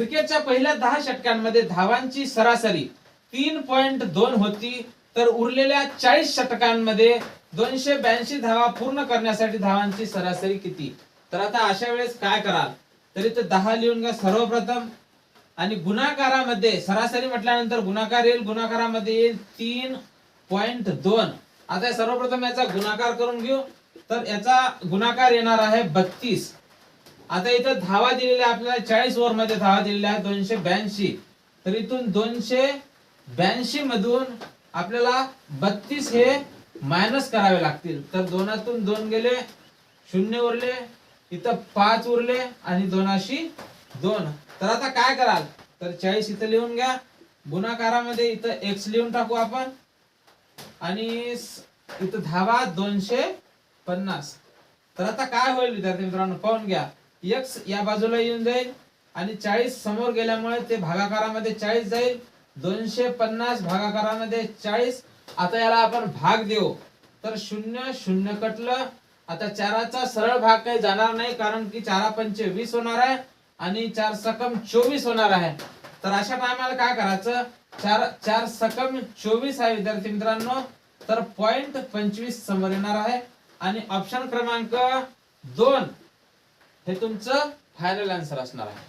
क्रिकेटच्या पहिल्या दहा षटकांमध्ये धावांची सरासरी तीन पॉइंट दोन होती तर उरलेल्या चाळीस षटकांमध्ये दोनशे ब्याऐंशी धावा पूर्ण करण्यासाठी धावांची सरासरी किती? तर आता अशा वेळेस काय कराल? तरी तर दहा लिहून घ्या सर्वप्रथम. आणि गुणाकारामध्ये सरासरी म्हटल्यानंतर गुणाकार येईल गुणाकारामध्ये येईल तीन पॉइंट दोन. आता सर्वप्रथम याचा गुणाकार करून घेऊ. तर याचा गुणाकार येणार आहे बत्तीस. आता इथं धावा दिलेल्या आपल्याला चाळीस ओव्हरमध्ये धावा दिलेल्या दोनशे ब्याऐंशी. तर इथून दोनशे ब्याऐंशी मधून आपल्याला बत्तीस हे मायनस करावे लागतील. तर दोनातून दोन गेले शून्य उरले इथं पाच उरले आणि दोनाशी दोन. तर आता काय कराल? तर चाळीस इथं लिहून घ्या. गुणाकारामध्ये इथं एक्स लिहून टाकू आपण. आणि इथं धावा दोनशे पन्नास. तर आता काय होईल विद्यार्थी मित्रांनो? पाहून घ्या. एक्स या बाजूला येऊन जाईल आणि चाळीस समोर गेल्यामुळे ते भागाकारामध्ये चाळीस जाईल. दोनशे पन्नास भागाकारामध्ये चाळीस. आता याला आपण भाग देऊ. तर शून्य शून्य कटलं. आता चाराचा सरळ भाग काही जाणार नाही कारण की चारा पंचे वीस होणार आहे आणि चार सकम चोवीस होणार आहे. तर अशा टायमाला काय करायचं? चार चार सकम चोवीस आहे विद्यार्थी मित्रांनो. तर पॉइंट पंचवीस समोर येणार आहे. आणि ऑप्शन क्रमांक दोन. हे तुमचं फायनल आन्सर असणार आहे.